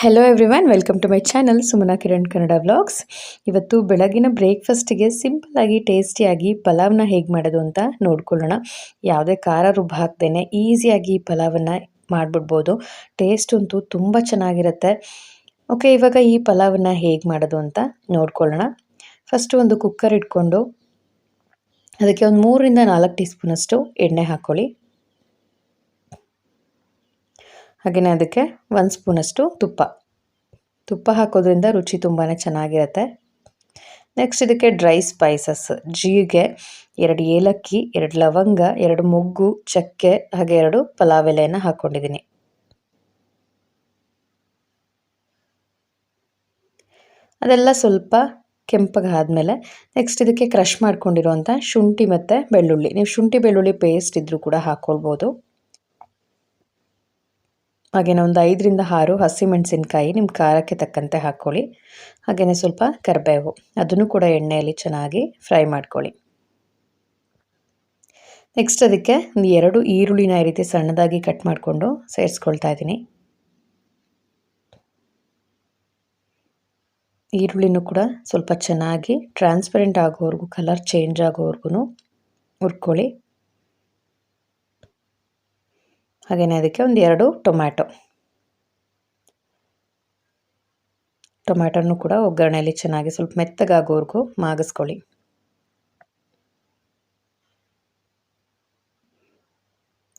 Hello everyone welcome to my channel Sumana Kiran Kannada vlogs ಇವತ್ತು ಬೆಳಗಿನ ಬ್ರೇಕ್ಫಾಸ್ಟಿಗೆ ಸಿಂಪಲ್ಲಾಗಿ ಟೇಸ್ಟಿಯಾಗಿ ಪಲಾವನ್ನ ಹೇಗೆ ಮಾಡೋದು ಅಂತ ನೋಡ್ಕೊಳ್ಳೋಣ. ಯಾವುದೇ ಖಾರ ರುಬ್ಬ ಹಾಕ್ದೇನೆ ಈಸಿಯಾಗಿ ಪಲಾವನ್ನು ಮಾಡಿಬಿಡ್ಬೋದು. ಟೇಸ್ಟ್ ಅಂತೂ ತುಂಬ ಚೆನ್ನಾಗಿರುತ್ತೆ. ಓಕೆ ಇವಾಗ ಈ ಪಲಾವನ್ನು ಹೇಗೆ ಮಾಡೋದು ಅಂತ ನೋಡ್ಕೊಳ್ಳೋಣ. ಫಸ್ಟು ಒಂದು ಕುಕ್ಕರ್ ಇಟ್ಕೊಂಡು, ಅದಕ್ಕೆ ಒಂದು ಮೂರರಿಂದ ನಾಲ್ಕು ಟೀ ಸ್ಪೂನಷ್ಟು ಎಣ್ಣೆ ಹಾಕ್ಕೊಳ್ಳಿ ಹಾಗೆಯೇ ಅದಕ್ಕೆ ಒಂದು ಸ್ಪೂನಷ್ಟು ತುಪ್ಪ. ತುಪ್ಪ ಹಾಕೋದ್ರಿಂದ ರುಚಿ ತುಂಬಾ ಚೆನ್ನಾಗಿರುತ್ತೆ. ನೆಕ್ಸ್ಟ್ ಇದಕ್ಕೆ ಡ್ರೈ ಸ್ಪೈಸಸ್ ಜೀರಿಗೆ, ಎರಡು ಏಲಕ್ಕಿ, ಎರಡು ಲವಂಗ, ಎರಡು ಮೊಗ್ಗು, ಚಕ್ಕೆ, ಹಾಗೆ ಎರಡು ಪಲಾವ್ ಎಲೆಯನ್ನು ಹಾಕ್ಕೊಂಡಿದ್ದೀನಿ ಅದೆಲ್ಲ ಸ್ವಲ್ಪ ಕೆಂಪಗೆ ಆದಮೇಲೆ ನೆಕ್ಸ್ಟ್ ಇದಕ್ಕೆ ಕ್ರಷ್ ಮಾಡ್ಕೊಂಡಿರುವಂಥ ಶುಂಠಿ ಮತ್ತು ಬೆಳ್ಳುಳ್ಳಿ. ನೀವು ಶುಂಠಿ ಬೆಳ್ಳುಳ್ಳಿ ಪೇಸ್ಟ್ ಇದ್ದರೂ ಕೂಡ ಹಾಕ್ಕೊಳ್ಬೋದು ಹಾಗೆಯೇ ಒಂದು ಐದರಿಂದ ಆರು ಹಸಿಮೆಣಸಿನ್ಕಾಯಿ ನಿಮ್ಮ ಖಾರಕ್ಕೆ ತಕ್ಕಂತೆ ಹಾಕ್ಕೊಳ್ಳಿ. ಹಾಗೆಯೇ ಸ್ವಲ್ಪ ಕರಿಬೇವು, ಅದನ್ನು ಕೂಡ ಎಣ್ಣೆಯಲ್ಲಿ ಚೆನ್ನಾಗಿ ಫ್ರೈ ಮಾಡ್ಕೊಳ್ಳಿ. ನೆಕ್ಸ್ಟ್ ಅದಕ್ಕೆ ಒಂದು ಎರಡು ಈರುಳ್ಳಿನ ಈ ರೀತಿ ಸಣ್ಣದಾಗಿ ಕಟ್ ಮಾಡಿಕೊಂಡು ಸೇರಿಸ್ಕೊಳ್ತಾ ಇದ್ದೀನಿ. ಈರುಳ್ಳಿನೂ ಕೂಡ ಸ್ವಲ್ಪ ಚೆನ್ನಾಗಿ ಟ್ರಾನ್ಸ್ಪರೆಂಟ್ ಆಗೋವರೆಗೂ ಕಲರ್ ಚೇಂಜ್ ಆಗೋವರೆಗೂ ಹುರ್ಕೊಳ್ಳಿ. ಹಾಗೆಯೇ ಅದಕ್ಕೆ ಒಂದು ಎರಡು ಟೊಮ್ಯಾಟೊ. ಟೊಮ್ಯಾಟೊನೂ ಕೂಡ ಒಗ್ಗರಣೆಯಲ್ಲಿ ಚೆನ್ನಾಗಿ ಸ್ವಲ್ಪ ಮೆತ್ತಗಾಗೋವರೆಗೂ ಮಾಗಿಸ್ಕೊಳ್ಳಿ.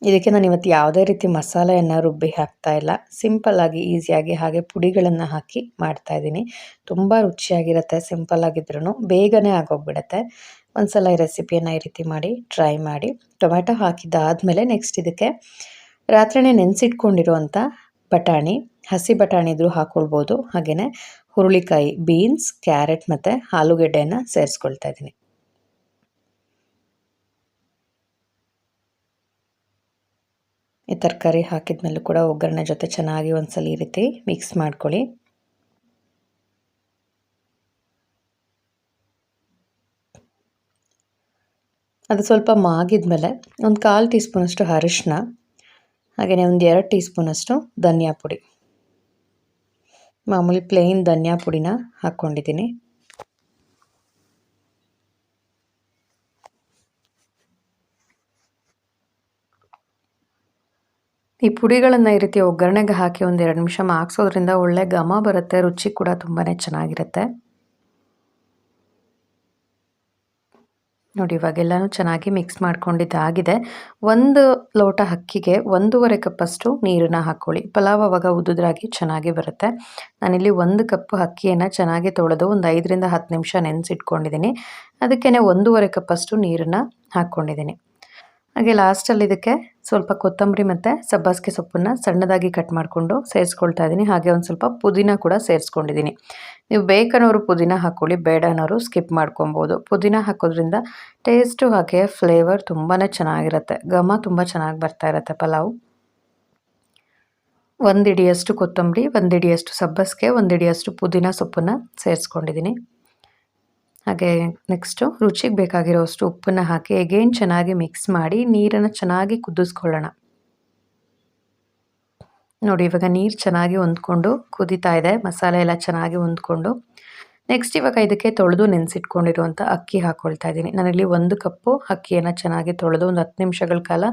ಇದಕ್ಕೆ ನಾನು ಇವತ್ತು ಯಾವುದೇ ರೀತಿ ಮಸಾಲೆಯನ್ನು ರುಬ್ಬಿ ಹಾಕ್ತಾ ಇಲ್ಲ. ಸಿಂಪಲ್ಲಾಗಿ ಈಸಿಯಾಗಿ ಹಾಗೆ ಪುಡಿಗಳನ್ನು ಹಾಕಿ ಮಾಡ್ತಾ ಇದ್ದೀನಿ. ತುಂಬ ರುಚಿಯಾಗಿರುತ್ತೆ ಸಿಂಪಲ್ ಆಗಿದ್ರೂ ಬೇಗನೆ ಆಗೋಗ್ಬಿಡುತ್ತೆ. ಒಂದ್ಸಲ ಈ ರೆಸಿಪಿಯನ್ನು ಈ ರೀತಿ ಮಾಡಿ ಟ್ರೈ ಮಾಡಿ. ಟೊಮ್ಯಾಟೊ ಹಾಕಿದ್ದಾದಮೇಲೆ ನೆಕ್ಸ್ಟ್ ಇದಕ್ಕೆ ರಾತ್ರಿನೇ ನೆನೆಸಿಟ್ಕೊಂಡಿರುವಂಥ ಬಟಾಣಿ, ಹಸಿ ಬಟಾಣಿ ಇದ್ರೂ ಹಾಕ್ಕೊಳ್ಬೋದು ಹಾಗೆಯೇ ಹುರುಳಿಕಾಯಿ ಬೀನ್ಸ್ ಕ್ಯಾರೆಟ್ ಮತ್ತು ಆಲೂಗೆಡ್ಡೆಯನ್ನು ಸೇರಿಸ್ಕೊಳ್ತಾ ಇದ್ದೀನಿ. ಈ ತರಕಾರಿ ಹಾಕಿದ ಮೇಲೂ ಕೂಡ ಒಗ್ಗರಣೆ ಜೊತೆ ಚೆನ್ನಾಗಿ ಒಂದ್ಸಲ ಈ ರೀತಿ ಮಿಕ್ಸ್ ಮಾಡ್ಕೊಳ್ಳಿ. ಅದು ಸ್ವಲ್ಪ ಮಾಗಿದ ಮೇಲೆ ಒಂದು ಕಾಲು ಟೀ ಸ್ಪೂನಷ್ಟು ಅರಿಶಿನ ಹಾಗೆಯೇ ಒಂದು ಎರಡು ಟೀ ಸ್ಪೂನಷ್ಟು ಧನಿಯಾ ಪುಡಿ. ಮಾಮೂಲಿ ಪ್ಲೇನ್ ಧನಿಯಾ ಪುಡಿನ ಹಾಕ್ಕೊಂಡಿದ್ದೀನಿ. ಈ ಪುಡಿಗಳನ್ನು ಈ ರೀತಿ ಒಗ್ಗರಣೆಗೆ ಹಾಕಿ ಒಂದು ಎರಡು ನಿಮಿಷ ಮಾಕ್ಸೋದ್ರಿಂದ ಒಳ್ಳೆ ಘಮ ಬರುತ್ತೆ, ರುಚಿ ಕೂಡ ತುಂಬಾ ಚೆನ್ನಾಗಿರುತ್ತೆ. ನೋಡಿ, ಇವಾಗೆಲ್ಲನೂ ಚೆನ್ನಾಗಿ ಮಿಕ್ಸ್ ಮಾಡ್ಕೊಂಡಿದ್ದಾಗಿದೆ. ಒಂದು ಲೋಟ ಅಕ್ಕಿಗೆ ಒಂದೂವರೆ ಕಪ್ಪಷ್ಟು ನೀರನ್ನ ಹಾಕ್ಕೊಳ್ಳಿ ಪಲಾವ್ ಅವಾಗ ಉದ್ದುದ್ರಾಗಿ ಚೆನ್ನಾಗಿ ಬರುತ್ತೆ. ನಾನಿಲ್ಲಿ ಒಂದು ಕಪ್ ಅಕ್ಕಿಯನ್ನು ಚೆನ್ನಾಗಿ ತೊಳೆದು ಒಂದು ಐದರಿಂದ ಹತ್ತು ನಿಮಿಷ ನೆನೆಸಿಟ್ಕೊಂಡಿದ್ದೀನಿ. ಅದಕ್ಕೇ ಒಂದೂವರೆ ಕಪ್ಪಷ್ಟು ನೀರನ್ನು ಹಾಕ್ಕೊಂಡಿದ್ದೀನಿ ಹಾಗೆ ಲಾಸ್ಟಲ್ಲಿ ಇದಕ್ಕೆ ಸ್ವಲ್ಪ ಕೊತ್ತಂಬರಿ ಮತ್ತು ಸಬ್ಬಾಸಿಗೆ ಸೊಪ್ಪನ್ನು ಸಣ್ಣದಾಗಿ ಕಟ್ ಮಾಡಿಕೊಂಡು ಸೇರಿಸ್ಕೊಳ್ತಾ ಇದ್ದೀನಿ. ಹಾಗೆ ಒಂದು ಸ್ವಲ್ಪ ಪುದೀನ ಕೂಡ ಸೇರಿಸ್ಕೊಂಡಿದ್ದೀನಿ. ನೀವು ಬೇಕನ್ನೋರು ಪುದೀನ ಹಾಕ್ಕೊಳ್ಳಿ ಬೇಡ ಅನ್ನೋರು ಸ್ಕಿಪ್ ಮಾಡ್ಕೊಬೋದು. ಪುದೀನ ಹಾಕೋದ್ರಿಂದ ಟೇಸ್ಟು ಹಾಗೆ ಫ್ಲೇವರ್ ತುಂಬಾ ಚೆನ್ನಾಗಿರುತ್ತೆ. ಘಮ ತುಂಬ ಚೆನ್ನಾಗಿ ಬರ್ತಾ ಇರುತ್ತೆ ಪಲಾವು. ಒಂದು ಇಡಿಯಷ್ಟು ಕೊತ್ತಂಬರಿ, ಒಂದು ಇಡಿಯಷ್ಟು ಸಬ್ಬಸಿಗೆ, ಒಂದು ಇಡಿಯಷ್ಟು ಪುದೀನ ಸೊಪ್ಪನ್ನು ಸೇರಿಸ್ಕೊಂಡಿದ್ದೀನಿ ಹಾಗೆ ನೆಕ್ಸ್ಟು ರುಚಿಗೆ ಬೇಕಾಗಿರೋಷ್ಟು ಉಪ್ಪನ್ನು ಹಾಕಿ ಎಗೇನ್ ಚೆನ್ನಾಗಿ ಮಿಕ್ಸ್ ಮಾಡಿ, ನೀರನ್ನು ಚೆನ್ನಾಗಿ ಕುದಿಸ್ಕೊಳ್ಳೋಣ. ನೋಡಿ, ಇವಾಗ ನೀರು ಚೆನ್ನಾಗಿ ಹೊಂದ್ಕೊಂಡು ಕುದೀತಾ ಇದೆ, ಮಸಾಲೆ ಎಲ್ಲ ಚೆನ್ನಾಗಿ ಹೊಂದ್ಕೊಂಡು. ನೆಕ್ಸ್ಟ್ ಇವಾಗ ಇದಕ್ಕೆ ತೊಳೆದು ನೆನೆಸಿಟ್ಕೊಂಡಿರುವಂಥ ಅಕ್ಕಿ ಹಾಕ್ಕೊಳ್ತಾ ಇದ್ದೀನಿ. ನಾನಿಲ್ಲಿ ಒಂದು ಕಪ್ಪು ಅಕ್ಕಿಯನ್ನು ಚೆನ್ನಾಗಿ ತೊಳೆದು ಒಂದು ಹತ್ತು ನಿಮಿಷಗಳ ಕಾಲ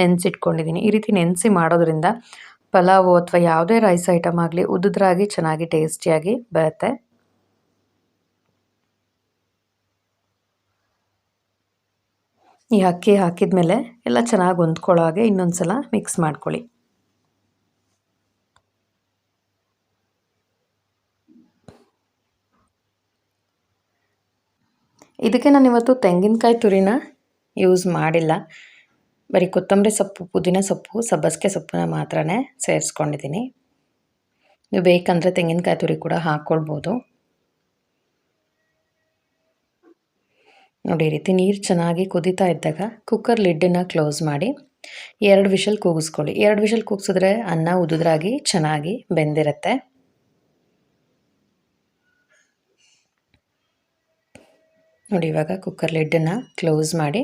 ನೆನೆಸಿಟ್ಕೊಂಡಿದ್ದೀನಿ. ಈ ರೀತಿ ನೆನೆಸಿ ಮಾಡೋದ್ರಿಂದ ಪಲಾವು ಅಥವಾ ಯಾವುದೇ ರೈಸ್ ಐಟಮ್ ಆಗಲಿ ಉದ್ದದ್ರಾಗಿ ಚೆನ್ನಾಗಿ ಟೇಸ್ಟಿಯಾಗಿ ಬರುತ್ತೆ. ಈ ಅಕ್ಕಿ ಹಾಕಿದ ಮೇಲೆ ಎಲ್ಲ ಚೆನ್ನಾಗಿ ಹೊಂದ್ಕೊಳ್ಳೋ ಹಾಗೆ ಇನ್ನೊಂದು ಸಲ ಮಿಕ್ಸ್ ಮಾಡ್ಕೊಳ್ಳಿ. ಇದಕ್ಕೆ ನಾನು ಇವತ್ತು ತೆಂಗಿನಕಾಯಿ ತುರಿನ ಯೂಸ್ ಮಾಡಿಲ್ಲ. ಬರೀ ಕೊತ್ತಂಬರಿ ಸೊಪ್ಪು, ಪುದೀನ ಸೊಪ್ಪು, ಸಬ್ಬಸಿಗೆ ಸೊಪ್ಪನ್ನ ಮಾತ್ರ ಸೇರಿಸ್ಕೊಂಡಿದ್ದೀನಿ. ನೀವು ಬೇಕಂದರೆ ತೆಂಗಿನಕಾಯಿ ತುರಿ ಕೂಡ ಹಾಕ್ಕೊಳ್ಬೋದು ನೋಡಿ ರೀತಿ ನೀರು ಚೆನ್ನಾಗಿ ಕುದೀತಾ ಇದ್ದಾಗ ಕುಕ್ಕರ್ ಲಿಡ್ಡನ್ನು ಕ್ಲೋಸ್ ಮಾಡಿ ಎರಡು ವಿಷಲ್ ಕೂಗಿಸ್ಕೊಳ್ಳಿ. ಎರಡು ವಿಷಲ್ ಕೂಗಿಸಿದ್ರೆ ಅನ್ನ ಉದುದ್ರಾಗಿ ಚೆನ್ನಾಗಿ ಬೆಂದಿರುತ್ತೆ. ನೋಡಿ ಇವಾಗ ಕುಕ್ಕರ್ ಲಿಡ್ಡನ್ನು ಕ್ಲೋಸ್ ಮಾಡಿ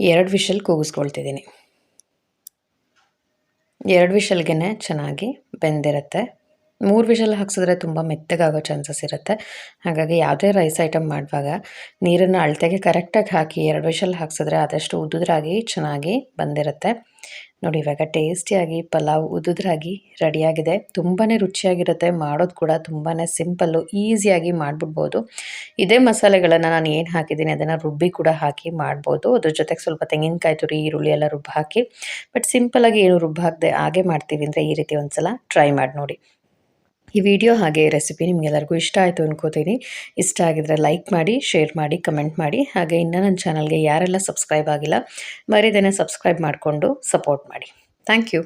ಎರಡು ವಿಷಲ್ ಕೂಗಿಸ್ಕೊಳ್ತಿದ್ದೀನಿ. ಎರಡು ವಿಷಲ್ಗೆ ಚೆನ್ನಾಗಿ ಬೆಂದಿರುತ್ತೆ. ಮೂರು ವಿಷಲ್ ಹಾಕ್ಸಿದ್ರೆ ತುಂಬ ಮೆತ್ತಗಾಗೋ ಚಾನ್ಸಸ್ ಇರುತ್ತೆ. ಹಾಗಾಗಿ ಯಾವುದೇ ರೈಸ್ ಐಟಮ್ ಮಾಡುವಾಗ ನೀರನ್ನು ಅಳತೆಗೆ ಕರೆಕ್ಟಾಗಿ ಹಾಕಿ ಎರಡು ವಿಷಲ್ ಹಾಕ್ಸಿದ್ರೆ ಆದಷ್ಟು ಉದುದ್ರಾಗಿ ಚೆನ್ನಾಗಿ ಬಂದಿರುತ್ತೆ. ನೋಡಿ, ಇವಾಗ ಟೇಸ್ಟಿಯಾಗಿ ಪಲಾವ್ ಉದುದ್ರಾಗಿ ರೆಡಿಯಾಗಿದೆ ತುಂಬಾ ರುಚಿಯಾಗಿರುತ್ತೆ. ಮಾಡೋದು ಕೂಡ ತುಂಬಾ ಸಿಂಪಲ್ಲು ಈಸಿಯಾಗಿ ಮಾಡಿಬಿಡ್ಬೋದು. ಇದೇ ಮಸಾಲೆಗಳನ್ನು ನಾನು ಏನು ಹಾಕಿದ್ದೀನಿ, ಅದನ್ನು ರುಬ್ಬಿ ಕೂಡ ಹಾಕಿ ಮಾಡ್ಬೋದು. ಅದ್ರ ಜೊತೆಗೆ ಸ್ವಲ್ಪ ತೆಂಗಿನಕಾಯಿ ತುರಿ, ಈರುಳ್ಳಿ ಎಲ್ಲ ರುಬ್ಬಿ ಹಾಕಿ. ಬಟ್ ಸಿಂಪಲಾಗಿ ಏನು ರುಬ್ಬಿ ಹಾಕದೆ, ಹಾಗೆ ಮಾಡ್ತೀವಿ ಅಂದರೆ ಈ ರೀತಿ ಒಂದು ಸಲ ಟ್ರೈ ಮಾಡಿ ನೋಡಿ. ಈ ವಿಡಿಯೋ ಹಾಗೆ ರೆಸಿಪಿ ನಿಮಗೆಲ್ಲರಿಗೂ ಇಷ್ಟ ಆಯಿತು ಅನ್ಕೋತೀನಿ. ಇಷ್ಟ ಆಗಿದ್ರೆ ಲೈಕ್ ಮಾಡಿ ಶೇರ್ ಮಾಡಿ ಕಮೆಂಟ್ ಮಾಡಿ. ಹಾಗೆ ಇನ್ನೂ ನನ್ನ ಚಾನಲ್ಗೆ ಯಾರೆಲ್ಲ ಸಬ್ಸ್ಕ್ರೈಬ್ ಆಗಿಲ್ಲ, ಮರಿದೇನೆ ಸಬ್ಸ್ಕ್ರೈಬ್ ಮಾಡಿಕೊಂಡು ಸಪೋರ್ಟ್ ಮಾಡಿ. Thank you